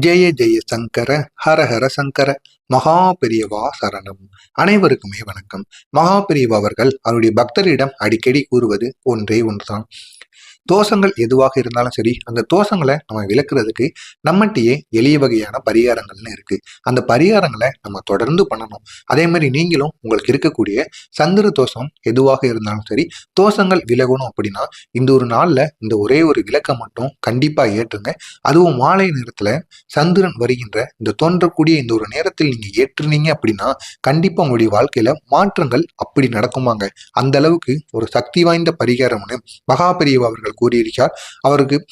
ஜெய ஜெய சங்கர ஹர ஹர சங்கர மகா பெரியவா சரணம். அனைவருக்குமே வணக்கம். மகா பெரியவா அவர்கள் அவருடைய பக்தரிடம் அடிக்கடி கூறுவது ஒன்றே ஒன்றுதான். தோஷங்கள் எதுவாக இருந்தாலும் சரி அந்த தோஷங்களை நம்ம விளக்குறதுக்கு நம்மகிட்டயே எளிய வகையான பரிகாரங்கள்னு இருக்கு. அந்த பரிகாரங்களை நம்ம தொடர்ந்து பண்ணணும். அதே மாதிரி நீங்களும் உங்களுக்கு இருக்கக்கூடிய சந்திர தோஷம் எதுவாக இருந்தாலும் சரி தோஷங்கள் விலகணும் அப்படின்னா இந்த ஒரு நாள்ல இந்த ஒரே ஒரு விளக்கை மட்டும் கண்டிப்பா ஏற்றுங்க. அதுவும் மாலை நேரத்துல சந்திரன் வருகின்ற இந்த தோன்றக்கூடிய இந்த ஒரு நேரத்தில் நீங்க ஏற்றுனீங்க அப்படின்னா கண்டிப்பா உங்களுடைய வாழ்க்கையில மாற்றங்கள் அப்படி நடக்குமாங்க. அந்த அளவுக்கு ஒரு சக்தி வாய்ந்த பரிகாரம்னு மகா பெரியவா அவர்கள் கூறியிருக்கிறார். அவருக்கு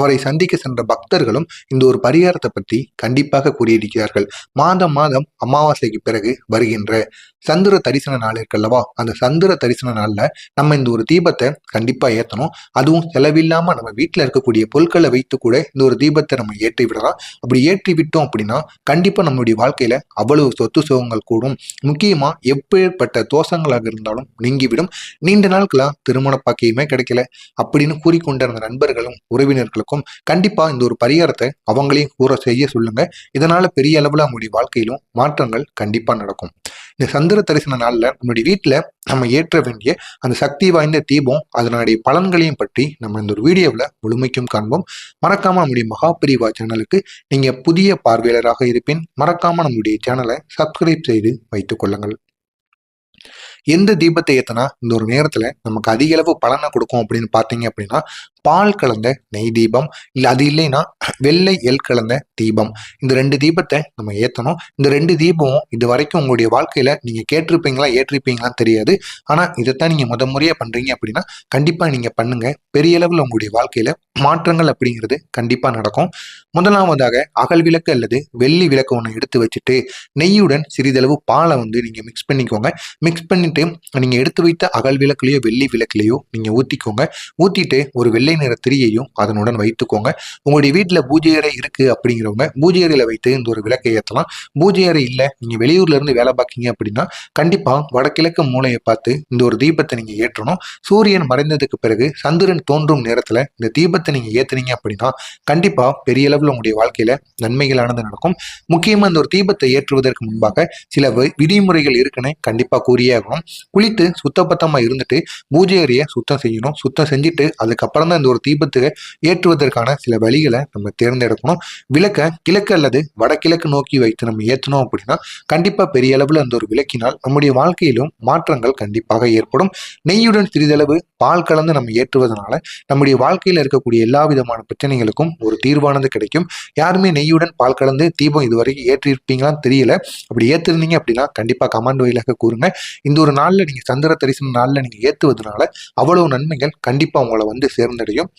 அவரை சந்திக்க சென்ற பக்தர்களும் இந்த ஒரு பரிகாரத்தை பற்றி கண்டிப்பாக கூறியிருக்கிறார்கள். மாதம் மாதம் அமாவாசைக்கு பிறகு வருகின்ற சந்திர தரிசன நாள் இருக்குல்லவா அந்த சந்திர தரிசன நாள்ல நம்ம இந்த ஒரு தீபத்தை கண்டிப்பா ஏத்தணும். அதுவும் செலவில்லாம நம்ம வீட்டில் இருக்கக்கூடிய பொருட்களை வைத்து கூட இந்த ஒரு தீபத்தை நம்ம ஏற்றி விடலாம். அப்படி ஏற்றி விட்டோம் அப்படின்னா கண்டிப்பா நம்மளுடைய வாழ்க்கையில அவ்வளவு சொத்து சுகங்கள் கூடும். முக்கியமா எப்பேற்பட்ட தோஷங்களாக இருந்தாலும் நீங்கிவிடும். நீண்ட நாட்களாக திருமண பாக்கியமே கிடைக்கல அப்படின்னு கூறிக்கொண்டிருந்த நண்பர்களும் உறவினர்களுக்கும் கண்டிப்பா இந்த ஒரு பரிகாரத்தை அவங்களையும் கூற செய்ய சொல்லுங்க. இதனால பெரிய அளவில் அவங்களுடைய வாழ்க்கையிலும் மாற்றங்கள் கண்டிப்பா நடக்கும். இந்த சந்திர தரிசன நாளில் நம்மளுடைய வீட்டில் நம்ம ஏற்ற வேண்டிய அந்த சக்தி வாய்ந்த தீபம் அதனுடைய பலன்களையும் பற்றி நம்ம இந்த ஒரு வீடியோவில் முழுமைக்கும் காண்போம். மறக்காம நம்முடைய மகாபிரிவா சேனலுக்கு நீங்க புதிய பார்வையாளராக இருப்பின் மறக்காம நம்முடைய சேனலை சப்ஸ்கிரைப் செய்து வைத்துக் கொள்ளுங்கள். எந்த தீபத்தை ஏத்தனா இந்த ஒரு நேரத்துல நமக்கு அதிக அளவு பலனை கொடுக்கும் அப்படின்னு பார்த்தீங்க அப்படின்னா பால் கலந்த நெய் தீபம் இல்லை அது இல்லைன்னா வெள்ளை எல் கலந்த தீபம். இந்த ரெண்டு தீபத்தை நம்ம ஏற்றணும் இந்த ரெண்டு தீபமும் இது வரைக்கும் உங்களுடைய வாழ்க்கையில் நீங்கள் கேட்டிருப்பீங்களா ஏற்றிருப்பீங்களான்னு தெரியாது. ஆனால் இதைத்தான் நீங்கள் முத முறையாக பண்ணுறீங்க அப்படின்னா கண்டிப்பாக நீங்கள் பண்ணுங்கள் பெரிய அளவில் உங்களுடைய வாழ்க்கையில் மாற்றங்கள் அப்படிங்கிறது கண்டிப்பாக நடக்கும். முதலாவதாக அகல் விளக்கு அல்லது வெள்ளி விளக்கு ஒன்று எடுத்து வச்சுட்டு நெய்யுடன் சிறிதளவு பாலை வந்து நீங்கள் மிக்ஸ் பண்ணிக்கோங்க. மிக்ஸ் பண்ணிவிட்டு நீங்கள் எடுத்து வைத்த அகல் விளக்குலையோ வெள்ளி விளக்குலையோ நீங்கள் ஊற்றிக்கோங்க ஊற்றிட்டு ஒரு வெள்ளை நிற திரியையும் அதனுடன் வைத்துக்கோங்க. உங்களுடைய வீட்டில் பூஜை அறை இருக்கு அப்படிங்கிறவங்க பூஜை அறையில வைத்து இந்த ஒரு விளக்கை ஏற்றலாம் பூஜை அறை இல்லை நீங்க வெளியூர்ல இருந்து வேலை பார்க்கீங்க அப்படின்னா கண்டிப்பா வடகிழக்கு மூலையை பார்த்து இந்த ஒரு தீபத்தை நீங்க ஏற்றணும். சூரியன் மறைந்ததுக்கு பிறகு சந்திரன் தோன்றும் நேரத்தில் இந்த தீபத்தை நீங்க ஏத்துனீங்க அப்படின்னா கண்டிப்பா பெரிய அளவில் உங்களுடைய வாழ்க்கையில நன்மைகளானது நடக்கும். முக்கியமா இந்த ஒரு தீபத்தை ஏற்றுவதற்கு முன்பாக சில விதிமுறைகள் இருக்குன்னு கண்டிப்பா கூறியே ஆகணும். குளித்து சுத்தபத்தமா இருந்துட்டு பூஜை அறையை சுத்தம் செய்யணும். சுத்தம் செஞ்சுட்டு அதுக்கப்புறம் தான் அந்த ஒரு தீபத்தை ஏற்றுவதற்கான சில வழிகளை நம்ம தேர்ந்தெடுக்கணும். விளக்க கிழக்கு அல்லது வடகிழக்கு நோக்கி வைத்து நம்ம ஏற்றணும் அப்படின்னா கண்டிப்பா பெரிய அளவில் அந்த ஒரு விளக்கினால் நம்முடைய வாழ்க்கையிலும் மாற்றங்கள் கண்டிப்பாக ஏற்படும். நெய்யுடன் சிறிதளவு பால் கலந்து நம்ம ஏற்றுவதனால நம்முடைய வாழ்க்கையில் இருக்கக்கூடிய எல்லா விதமான பிரச்சனைகளுக்கும் ஒரு தீர்வானது கிடைக்கும். யாருமே நெய்யுடன் பால் கலந்து தீபம் இதுவரைக்கும் ஏற்றிருப்பீங்களான்னு தெரியல. அப்படி ஏற்றிருந்தீங்க அப்படின்னா கண்டிப்பாக கமாண்ட் வழியாக கூறுங்க. இந்த ஒரு நாளில் நீங்கள் சந்திர தரிசன நாளில் நீங்கள் ஏற்றுவதனால அவ்வளவு நன்மைகள் கண்டிப்பாக உங்களை வந்து சேர்ந்தடையும்.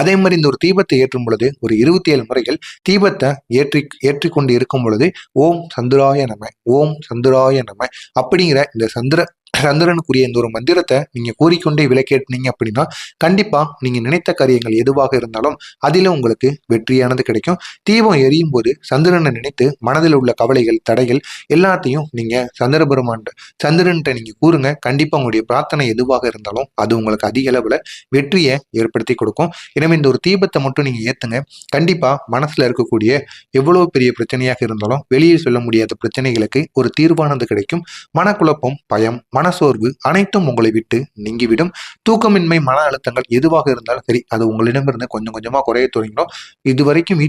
அதே மாதிரி இந்த ஒரு தீபத்தை ஏற்றும் பொழுது ஒரு இருபத்தி ஏழு முறைகள் தீபத்தை ஏற்றி ஏற்றிக்கொண்டு இருக்கும் பொழுது ஓம் சந்துராய நம ஓம் சந்துராய நம அப்படிங்கிற இந்த சந்திர சந்திரனுக்குரிய இந்த ஒரு மந்திரத்தை நீங்க கூறிக்கொண்டே விளக்கேட்டினீங்க அப்படின்னா கண்டிப்பா நீங்க நினைத்த காரியங்கள் எதுவாக இருந்தாலும் அதில உங்களுக்கு வெற்றியானது கிடைக்கும். தீபம் எரியும் போது சந்திரனை நினைத்து மனதில் உள்ள கவலைகள் தடைகள் எல்லாத்தையும் நீங்க சந்திர பெருமான் சந்திரன்ட்ட நீங்க கூறுங்க. கண்டிப்பா உங்களுடைய பிரார்த்தனை எதுவாக இருந்தாலும் அது உங்களுக்கு அதிக அளவுல வெற்றியை ஏற்படுத்தி கொடுக்கும். எனவே இந்த ஒரு தீபத்தை மட்டும் நீங்க ஏத்துங்க. கண்டிப்பா மனசுல இருக்கக்கூடிய எவ்வளவு பெரிய பிரச்சனையாக இருந்தாலும் வெளியே சொல்ல முடியாத பிரச்சனைகளுக்கு ஒரு தீர்வானது கிடைக்கும். மனக்குழப்பம் பயம் மன மனசோர்வு அனைத்தும் உங்களை விட்டு நீங்கிவிடும். தூக்கமின்மை மன அழுத்தங்கள் எதுவாக இருந்தாலும் சரி அது உங்களிடமிருந்து கொஞ்சம் கொஞ்சமாக குறைய தொடங்கிடும். இது வரைக்கும்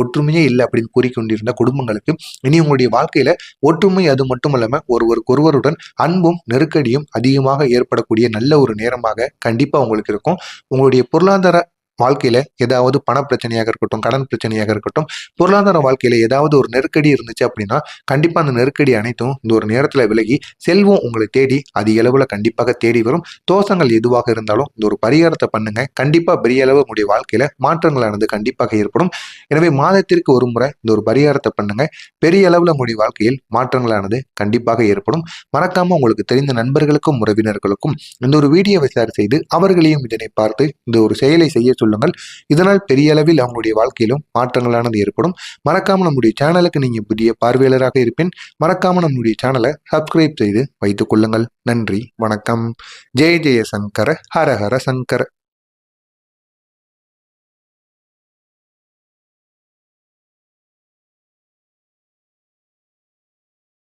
ஒற்றுமையே இல்லை அப்படின்னு கூறிக்கொண்டிருந்த குடும்பங்களுக்கு இனி உங்களுடைய வாழ்க்கையில ஒற்றுமை அது மட்டும் இல்லாமல் ஒருவருக்கு ஒருவருடன் அன்பும் நெருக்கடியும் அதிகமாக ஏற்படக்கூடிய நல்ல ஒரு நேரமாக கண்டிப்பாக உங்களுக்கு இருக்கும். உங்களுடைய பொருளாதார வாழ்க்கையில ஏதாவது பண பிரச்சனையாக இருக்கட்டும் கடன் பிரச்சனையாக இருக்கட்டும் பொருளாதார வாழ்க்கையில ஏதாவது ஒரு நெருக்கடி இருந்துச்சு அப்படின்னா கண்டிப்பா அந்த நெருக்கடி அனைத்தும் இந்த ஒரு நேரத்துல விலகி செல்வம் உங்களை தேடி அதிக அளவுல கண்டிப்பாக தேடி வரும். தோஷங்கள் எதுவாக இருந்தாலும் இந்த ஒரு பரிகாரத்தை பண்ணுங்க. கண்டிப்பா பெரிய அளவு உங்களுடைய வாழ்க்கையில மாற்றங்களானது கண்டிப்பாக ஏற்படும். எனவே மாதத்திற்கு ஒரு முறை இந்த ஒரு பரிகாரத்தை பண்ணுங்க. பெரிய அளவுல உங்களுடைய வாழ்க்கையில் மாற்றங்களானது கண்டிப்பாக ஏற்படும். மறக்காம உங்களுக்கு தெரிந்த நண்பர்களுக்கும் உறவினர்களுக்கும் இந்த ஒரு வீடியோவை ஷேர் செய்து அவர்களையும் இதனை பார்த்து இந்த ஒரு செயலை செய்ய சொல்லுங்கள். இதனால் பெரிய அளவில் அவங்களுடைய வாழ்க்கையிலும் மாற்றங்களானது ஏற்படும். மறக்காம நம்முடைய சேனலுக்கு நீங்க புதிய பார்வையாளராக இருப்பேன் மறக்காம நம்முடைய சேனலை சப்ஸ்கிரைப் செய்து வைத்துக் கொள்ளுங்கள். நன்றி வணக்கம். ஜெய ஜெய சங்கர ஹர ஹர சங்கர.